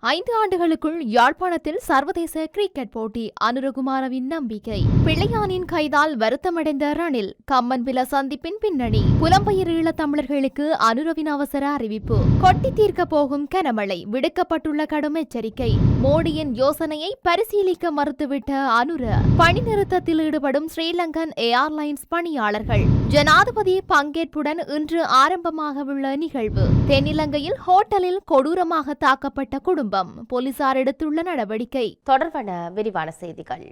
ஐந்து ஆண்டுகளுக்குள் யாழ்ப்பாணத்தில் சர்வதேச கிரிக்கெட் போட்டி அனுரகுமாரவின் நம்பிக்கை. பிள்ளையானின் கைதால் வருத்தமடைந்த ரணில் கம்மன்பில சந்திப்பின் பின்னணி. புலம்பெயர் ஈழ தமிழர்களுக்கு அனுரவின் அவசர அறிவிப்பு. கொட்டி தீர்க்க போகும் கனமழை விடுக்கப்பட்டுள்ள கடும் எச்சரிக்கை. மோடியின் யோசனையை பரிசீலிக்க மறுத்துவிட்ட அனுர பணி நிறுத்தத்தில் ஈடுபடும் ஸ்ரீலங்கன் ஏர்லைன்ஸ் பணியாளர்கள். ஜனாதிபதி பங்கேற்புடன் இன்று ஆரம்பமாகவுள்ள நிகழ்வு. தென்னிலங்கையில் ஹோட்டலில் கொடூரமாக தாக்கப்பட்ட குடும்பம் போலீசார் எடுத்துள்ள நடவடிக்கை தொடர்பான விரிவான செய்திகள்.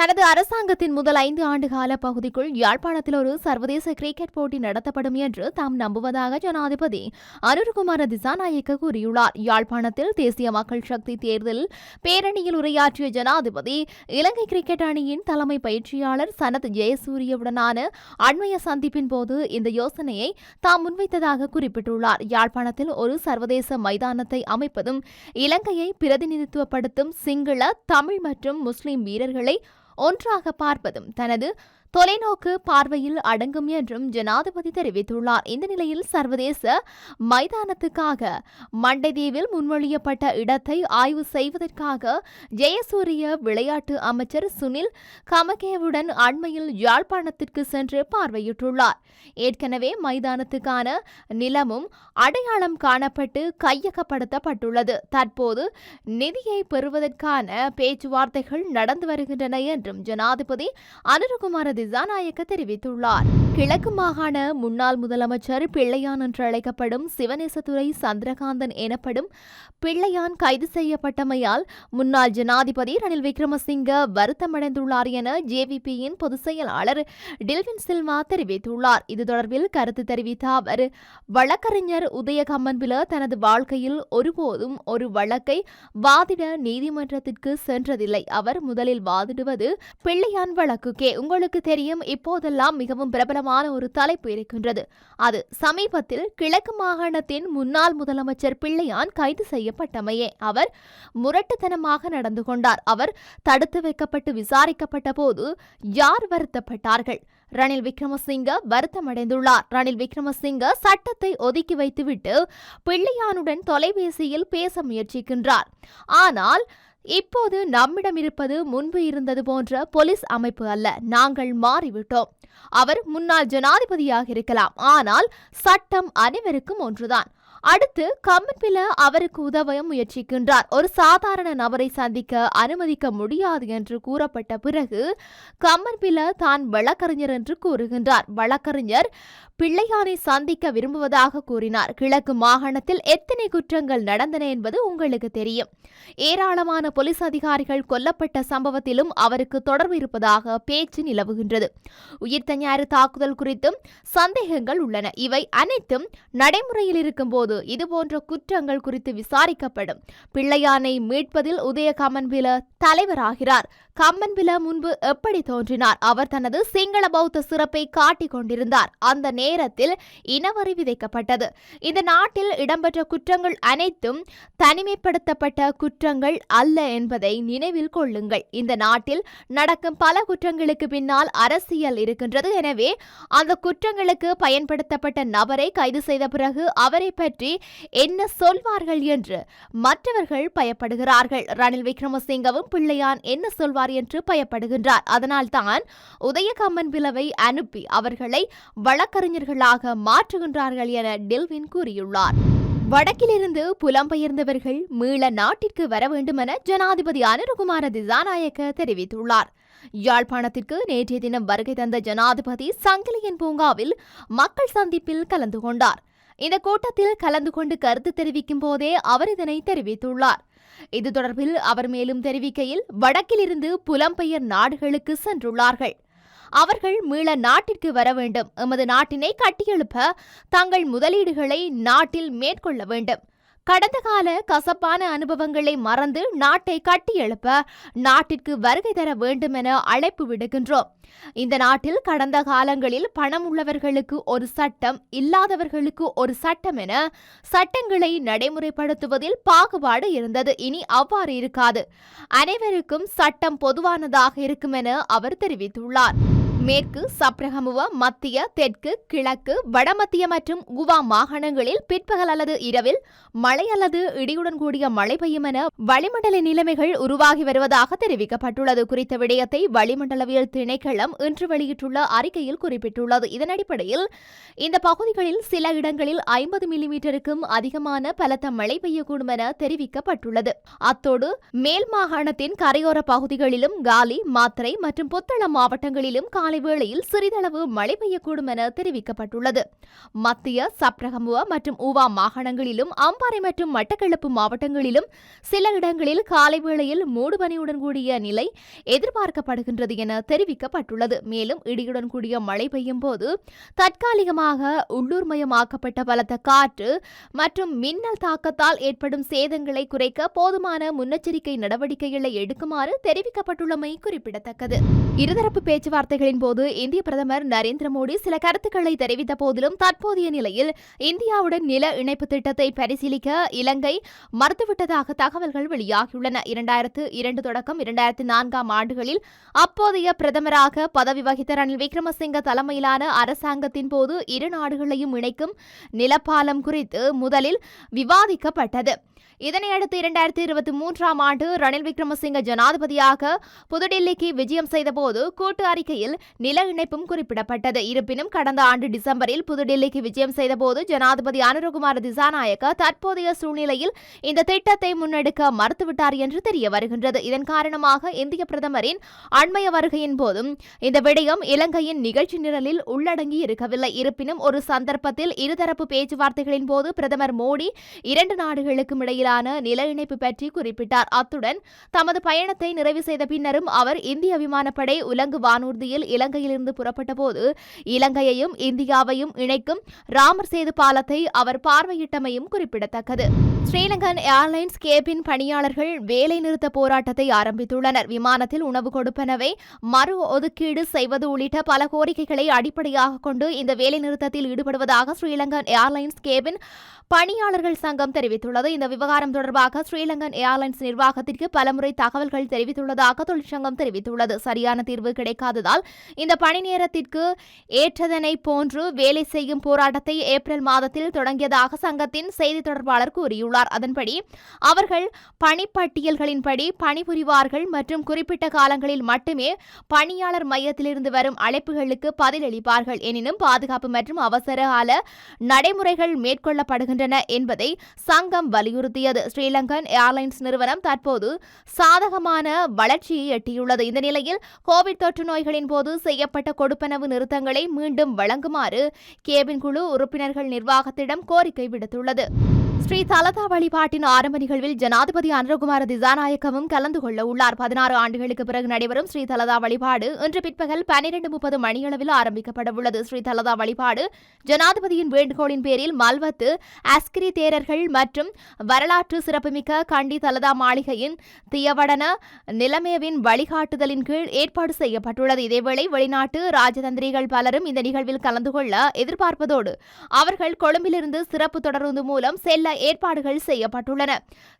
தனது அரசாங்கத்தின் முதல் ஐந்து ஆண்டு கால பகுதிக்குள் யாழ்ப்பாணத்தில் ஒரு சர்வதேச கிரிக்கெட் போட்டி நடத்தப்படும் என்று தாம் நம்புவதாக ஜனாதிபதி அனுர்குமார திசாநாயக்க கூறியுள்ளார். யாழ்ப்பாணத்தில் தேசிய மக்கள் சக்தி தேர்தல் பேரணியில் உரையாற்றிய ஜனாதிபதி இலங்கை கிரிக்கெட் அணியின் தலைமை பயிற்சியாளர் சனத் ஜெயசூரியவுடனான அண்மைய சந்திப்பின் போது இந்த யோசனையை தாம் முன்வைத்ததாக குறிப்பிட்டுள்ளார். யாழ்ப்பாணத்தில் ஒரு சர்வதேச மைதானத்தை அமைப்பதும் இலங்கையை பிரதிநிதித்துவப்படுத்தும் சிங்கள தமிழ் மற்றும் முஸ்லிம் வீரர்களை ஒன்றாக பார்ப்பதும் தனது தொலைநோக்கு பார்வையில் அடங்கும் என்றும் ஜனாதிபதி தெரிவித்துள்ளார். இந்த நிலையில் சர்வதேச மைதானத்துக்காக மண்டைதீவில் முன்மொழியப்பட்ட இடத்தை ஆய்வு செய்வதற்காக ஜெயசூரிய விளையாட்டு அமைச்சர் சுனில் கமகேவுடன் அண்மையில் யாழ்ப்பாணத்திற்கு சென்று பார்வையிட்டுள்ளார். ஏற்கனவே மைதானத்துக்கான நிலமும் அடையாளம் காணப்பட்டு கையகப்படுத்தப்பட்டுள்ளது. தற்போது நிதியை பெறுவதற்கான பேச்சுவார்த்தைகள் நடந்து வருகின்றன என்றும் ஜனாதிபதி அனுரகுமார திசாநாயக்க தெரிவித்துள்ளார். கிழக்கு மாகாண முன்னாள் முதலமைச்சர் பிள்ளையான் என்று அழைக்கப்படும் சிவநேசத்துறை சந்திரகாந்தன் எனப்படும் பிள்ளையான் கைது செய்யப்பட்டமையால் முன்னாள் ஜனாதிபதி ரணில் விக்ரமசிங்க வருத்தமடைந்துள்ளார் என ஜேவிபியின் பொதுச் செயலாளர் டில்வின் சில்வா தெரிவித்துள்ளார். இது தொடர்பில் கருத்து தெரிவித்த அவர் வழக்கறிஞர் உதயகம்மன்பில தனது வாழ்க்கையில் ஒருபோதும் ஒரு வழக்கை வாதிட நீதிமன்றத்திற்கு சென்றதில்லை. அவர் முதலில் வாதிடுவது பிள்ளையான் வழக்குக்கே. உங்களுக்கு தெரியும். இப்போதெல்லாம் மிகவும் பிரபலமான ஒரு தலைப்பு இருக்கின்றது. அது சமீபத்தில் கிழக்கு மாகாணத்தின் முன்னாள் முதலமைச்சர் பிள்ளையான் கைது செய்யப்பட்டமையே. அவர் முரட்டுத்தனமாக நடந்து கொண்டார். அவர் தடுத்து வைக்கப்பட்டு விசாரிக்கப்பட்ட போது யார் வருத்தப்பட்டார்கள்? ரணில் விக்ரமசிங்க வருத்தமடைந்துள்ளார். ரணில் விக்ரமசிங்க சட்டத்தை ஒதுக்கி வைத்துவிட்டு பிள்ளையானுடன் தொலைபேசியில் பேச முயற்சிக்கின்றார். ஆனால் இப்போது நம்மிடம் இருப்பது முன்பு இருந்தது போன்ற போலீஸ் அமைப்பு அல்ல. நாங்கள் மாறிவிட்டோம். அவர் முன்னாள் ஜனாதிபதியாக இருக்கலாம். ஆனால் சட்டம் அனைவருக்கும் ஒன்றுதான். அடுத்து கம்மன்பில அவருக்கு உதவ முயற்சிக்கின்றார். ஒரு சாதாரண நபரை சந்திக்க அனுமதிக்க முடியாது என்று கூறப்பட்ட பிறகு கம்மன்பில தான் வழக்கறிஞர் என்று கூறுகின்றார். வழக்கறிஞர் பிள்ளையானை சந்திக்க விரும்புவதாக கூறினார். கிழக்கு மாகாணத்தில் எத்தனை குற்றங்கள் நடந்தன என்பது உங்களுக்கு தெரியும். ஏராளமான போலீஸ் அதிகாரிகள் கொல்லப்பட்ட சம்பவத்திலும் அவருக்கு தொடர்பு இருப்பதாக பேச்சு நிலவுகின்றது. உயிர்த்த ஞாயிறு தாக்குதல் குறித்தும் சந்தேகங்கள் உள்ளன. இவை அனைத்தும் நடைமுறையில் இருக்கும்போது இதுபோன்ற குற்றங்கள் குறித்து விசாரிக்கப்படும். பிள்ளையானை மீட்பதில் உதயகாமன் வில தலைவராகிறார். கம்மன்பில முன்பு எப்படி தோன்றினார்? அவர் தனது சிங்கள பௌத்த சிறப்பை காட்டிக் கொண்டிருந்தார். அந்த நேரத்தில் இனவரி விதைக்கப்பட்டது. இந்த நாட்டில் இடம்பெற்ற குற்றங்கள் அனைத்தும் தனிமைப்படுத்தப்பட்ட குற்றங்கள் அல்ல என்பதை நினைவில் கொள்ளுங்கள். இந்த நாட்டில் நடக்கும் பல குற்றங்களுக்கு பின்னால் அரசியல் இருக்கின்றது. எனவே அந்த குற்றங்களுக்கு பயன்படுத்தப்பட்ட நபரை கைது செய்த பிறகு அவரை பற்றி என்ன சொல்வார்கள் என்று மற்றவர்கள் பயப்படுகிறார்கள். ரணில் விக்ரமசிங்கவும் பிள்ளையான் என்ன சொல்வார் என்று பயப்படுகின்றார். அதனால்தான் உதயகம்மன் பிளவை அனுப்பி அவர்களை வழக்கறிஞர்களாக மாற்றுகின்றார்கள் என டெல்வின் கூறியுள்ளார். வடக்கிலிருந்து புலம்பெயர்ந்தவர்கள் மீள நாட்டிற்கு வர வேண்டுமென ஜனாதிபதி அனுருகுமார திசாநாயக்க தெரிவித்துள்ளார். யாழ்ப்பாணத்திற்கு நேற்றைய தினம் வருகை தந்த ஜனாதிபதி சங்கிலியன் பூங்காவில் மக்கள் சந்திப்பில் கலந்து கொண்டார். இந்த கூட்டத்தில் கலந்து கொண்டு கருத்து தெரிவிக்கும் போதே அவர் இதனை தெரிவித்துள்ளார். இது தொடர்பில் அவர் மேலும் தெரிவிக்கையில் வடக்கிலிருந்து புலம்பெயர் நாடுகளுக்கு சென்றுள்ளார்கள். அவர்கள் மீள நாட்டிற்கு வர வேண்டும். எமது நாட்டினை கட்டியெழுப்ப தங்கள் முதலீடுகளை நாட்டில் மேற்கொள்ள வேண்டும். கடந்த கால கசப்பான அனுபவங்களை மறந்து நாட்டை கட்டியெழுப்ப நாட்டிற்கு வருகை தர வேண்டும் என அழைப்பு விடுகின்றோம் இந்த நாட்டில் கடந்த காலங்களில் பணம் உள்ளவர்களுக்கு ஒரு சட்டம் இல்லாதவர்களுக்கு ஒரு சட்டம் என சட்டங்களை நடைமுறைப்படுத்துவதில் பாகுபாடு இருந்தது. இனி அவ்வாறு இருக்காது. அனைவருக்கும் சட்டம் பொதுவானதாக இருக்கும் என அவர் தெரிவித்துள்ளார். மேற்கு சப்ரகமுவ மத்திய தெற்கு கிழக்கு வடமத்திய மற்றும் குவா மாகாணங்களில் பிற்பகல் அல்லது இரவில் மழை அல்லது இடியுடன் கூடிய மழை பெய்யும் என வளிமண்டல நிலைமைகள் உருவாகி வருவதாக தெரிவிக்கப்பட்டுள்ளது. குறித்த விடயத்தை வளிமண்டலவியல் திணைக்களம் இன்று வெளியிட்டுள்ள அறிக்கையில் குறிப்பிட்டுள்ளது. இதன் அடிப்படையில் இந்த பகுதிகளில் சில இடங்களில் ஐம்பது மில்லிமீட்டருக்கும் அதிகமான பலத்த மழை பெய்யக்கூடும் என தெரிவிக்கப்பட்டுள்ளது. அத்தோடு மேல் மாகாணத்தின் கரையோர பகுதிகளிலும் காலி மாத்திரை மற்றும் புத்தளம் மாவட்டங்களிலும் மாலை வேளையில் சிறிதளவு மழை பெய்யக்கூடும் என தெரிவிக்கப்பட்டுள்ளது. மத்திய சப்ரகமுவ மற்றும் ஊவா மாகாணங்களிலும் அம்பாறை மற்றும் மட்டக்களப்பு மாவட்டங்களிலும் சில இடங்களில் காலை வேளையில் மூடுபனியுடன் கூடிய நிலை எதிர்பார்க்கப்படுகின்றது என தெரிவிக்கப்பட்டுள்ளது. மேலும் இடியுடன் கூடிய மழை பெய்யும் போது தற்காலிகமாக உள்ளூர்மயமாக்கப்பட்ட பலத்த காற்று மற்றும் மின்னல் தாக்கத்தால் ஏற்படும் சேதங்களை குறைக்க போதுமான முன்னெச்சரிக்கை நடவடிக்கைகளை எடுக்குமாறு தெரிவிக்கப்பட்டுள்ளமை குறிப்பிடத்தக்கது. இருதரப்பு பேச்சுவார்த்தைகளின் போது இந்திய பிரதமர் நரேந்திர மோடி சில கருத்துக்களை தெரிவித்த போதிலும் தற்போதைய நிலையில் இந்தியாவுடன் நில இணைப்பு திட்டத்தை பரிசீலிக்க இலங்கை மறுத்துவிட்டதாக தகவல்கள் வெளியாகியுள்ளன. இரண்டாயிரத்து இரண்டு தொடக்கம் இரண்டாயிரத்து நான்காம் ஆண்டுகளில் அப்போதைய பிரதமராக பதவி வகித்த ரணில் விக்ரமசிங்க தலைமையிலான அரசாங்கத்தின் போது இரு நாடுகளையும் இணைக்கும் நிலப்பாலம் குறித்து முதலில் விவாதிக்கப்பட்டது. இதனையடுத்து இரண்டாயிரத்தி இருபத்தி மூன்றாம் ஆண்டு ரணில் விக்ரமசிங்க ஜனாதிபதியாக புதுடில்லிக்கு விஜயம் செய்தபோது கூட்டு அறிக்கையில் நில இணைப்பும் குறிப்பிடப்பட்டது. இருப்பினும் கடந்த ஆண்டு டிசம்பரில் புதுடில்லிக்கு விஜயம் செய்தபோது ஜனாதிபதி அனுரகுமார் திசாநாயக்க தற்போதைய சூழ்நிலையில் இந்த திட்டத்தை முன்னெடுக்க மறுத்துவிட்டார் என்று தெரிய வருகின்றது. இதன் காரணமாக இந்திய பிரதமரின் அண்மைய வருகையின் போதும் இந்த விடயம் இலங்கையின் நிகழ்ச்சி நிரலில் உள்ளடங்கி இருக்கவில்லை. இருப்பினும் ஒரு சந்தர்ப்பத்தில் இருதரப்பு பேச்சுவார்த்தைகளின் போது பிரதமர் மோடி இரண்டு நாடுகளுக்கும் இடையிலான நில இணைப்பு பற்றி குறிப்பிட்டார். அத்துடன் தமது பயணத்தை நிறைவு செய்த பின்னரும் அவர் இந்திய விமானப்படை உலங்கு வானூர்தியில் இலங்கையிலிருந்து புறப்பட்ட போது இலங்கையையும் இந்தியாவையும் இணைக்கும் ராமர் சேது பாலத்தை அவர் பார்வையிட்டமையும் குறிப்பிடத்தக்கது. ஸ்ரீலங்கன் ஏர்லைன்ஸ் கேபின் பணியாளர்கள் வேலைநிறுத்த போராட்டத்தை ஆரம்பித்துள்ளனர். விமானத்தில் உணவு கொடுப்பனவை மறு ஒதுக்கீடு செய்வது உள்ளிட்ட பல கோரிக்கைகளை அடிப்படையாக கொண்டு இந்த வேலைநிறுத்தத்தில் ஈடுபடுவதாக ஸ்ரீலங்கன் ஏர்லைன்ஸ் கேபின் பணியாளர்கள் சங்கம் தெரிவித்துள்ளது. இந்த விவகாரம் தொடர்பாக ஸ்ரீலங்கன் ஏர்லைன்ஸ் நிர்வாகத்திற்கு பலமுறை தகவல்கள் தெரிவித்துள்ளதாக தொழிற்சங்கம் தெரிவித்துள்ளது. சரியான தீர்வு கிடைக்காததால் இந்த பணி நேரத்திற்கு ஏற்றதனை போன்று வேலை செய்யும் போராட்டத்தை ஏப்ரல் மாதத்தில் தொடங்கியதாக சங்கத்தின் செய்தி தொடர்பாளர் கூறியுள்ளார். அதன்படி அவர்கள் பணிப்பட்டியல்களின்படி பணிபுரிவார்கள் மற்றும் குறிப்பிட்ட காலங்களில் மட்டுமே பணியாளர் மையத்திலிருந்து வரும் அழைப்புகளுக்கு பதிலளிப்பார்கள். எனினும் பாதுகாப்பு மற்றும் அவசர கால நடைமுறைகள் மேற்கொள்ளப்படுகின்றன என்பதை சங்கம் வலியுறுத்தியது. ஸ்ரீலங்கன் ஏர்லைன்ஸ் நிறுவனம் தற்போது சாதகமான வளர்ச்சியை எட்டியுள்ளது. இந்த நிலையில் கோவிட் தொற்று நோய்களின் போது செய்யப்பட்ட கொடுப்பனவு நிறுத்தங்களை மீண்டும் வழங்குமாறு கேபின் குழு உறுப்பினர்கள் நிர்வாகத்திடம் கோரிக்கை விடுத்துள்ளது. ஸ்ரீ தலதா வழிபாட்டின் ஆரம்ப நிகழ்வில் ஜனாதிபதி அனுரகுமார திசாநாயக்கவும் கலந்து கொள்ள உள்ளார். பதினாறு ஆண்டுகளுக்கு பிறகு நடைபெறும் ஸ்ரீ தலதா வழிபாடு இன்று பிற்பகல் பன்னிரண்டு முப்பது மணியளவில் ஆரம்பிக்கப்பட உள்ளது. ஸ்ரீ தலதா வழிபாடு ஜனாதிபதியின் வேண்டுகோளின் பேரில் மல்வத்து அஸ்கிரி தேரர்கள் மற்றும் வரலாற்று சிறப்புமிக்க கண்டி தலதா மாளிகையின் தியவடன நிலமேவின் வழிகாட்டுதலின் கீழ் ஏற்பாடு செய்யப்பட்டுள்ளது. இதேவேளை வெளிநாட்டு ராஜதந்திரிகள் பலரும் இந்த நிகழ்வில் கலந்து கொள்ள எதிர்பார்ப்பதோடு அவர்கள் கொழும்பிலிருந்து சிறப்பு தொடருந்து மூலம் செல்ல ஏற்பாடுகள் செய்யப்பட்டுள்ளன.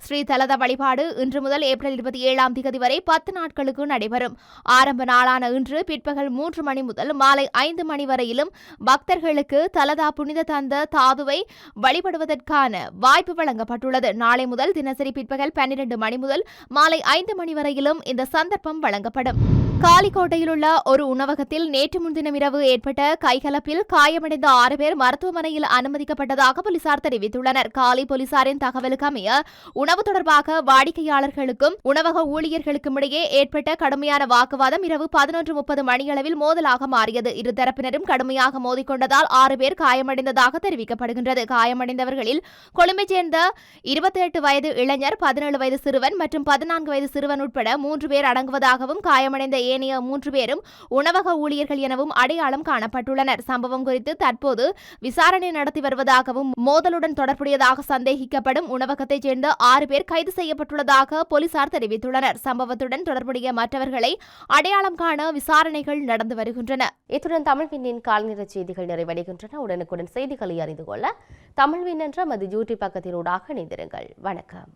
ஸ்ரீதலத வழிபாடு இன்று முதல் ஏப்ரல் இருபத்தி ஏழாம் தேதி வரை பத்து நாட்களுக்கு நடைபெறும். ஆரம்ப நாளான இன்று பிற்பகல் மூன்று மணி முதல் மாலை ஐந்து மணி வரையிலும் பக்தர்களுக்கு தலதா புனித தந்த தாதுவை வழிபடுவதற்கான வாய்ப்பு வழங்கப்பட்டுள்ளது. நாளை முதல் தினசரி பிற்பகல் பன்னிரண்டு மணி முதல் மாலை ஐந்து மணி வரையிலும் இந்த சந்தர்ப்பம் வழங்கப்படும். காலிக்கோட்டையில் உள்ள ஒரு உணவகத்தில் நேற்று முன்தினம் இரவு ஏற்பட்ட கைகலப்பில் காயமடைந்த ஆறு பேர் மருத்துவமனையில் அனுமதிக்கப்பட்டதாக போலீசார் தெரிவித்துள்ளனர். காலி சாலை போலீசாரின் தகவலுக்கு அமைய உணவு தொடர்பாக வாடிக்கையாளர்களுக்கும் உணவக ஊழியர்களுக்கும் இடையே ஏற்பட்ட கடுமையான வாக்குவாதம் இரவு பதினொன்று முப்பது மணியளவில் மோதலாக மாறியது. இரு தரப்பினரும் கடுமையாக மோதிக்கொண்டதால் ஆறு பேர் காயமடைந்ததாக தெரிவிக்கப்படுகின்றது. காயமடைந்தவர்களில் கொழும்பைச் சேர்ந்த இருபத்தி எட்டு வயது இளைஞர் பதினேழு வயது சிறுவன் மற்றும் பதினான்கு வயது சிறுவன் உட்பட மூன்று பேர் அடங்குவதாகவும் காயமடைந்த ஏனைய மூன்று பேரும் உணவக ஊழியர்கள் எனவும் அடையாளம் காணப்பட்டுள்ளனர். சம்பவம் குறித்து தற்போது விசாரணை நடத்தி வருவதாகவும் மோதலுடன் தொடர்புடையதாக சந்தேகிக்கப்படும் உணவகத்தைச் சேர்ந்த ஆறு பேர் கைது செய்யப்பட்டுள்ளதாக போலீசார் தெரிவித்துள்ளனர். சம்பவத்துடன் தொடர்புடைய மற்றவர்களை அடையாளம் காண விசாரணைகள் நடந்து வருகின்றன. இத்துடன் தமிழ் விண்ணின் கால்நிற செய்திகள் நிறைவடைகின்றன. உடனுக்குடன் செய்திகளை அறிந்து கொள்ள தமிழ்வின் என்ற மது யூடியூப் பக்கத்தினூடாக இணைந்திருங்கள். வணக்கம்.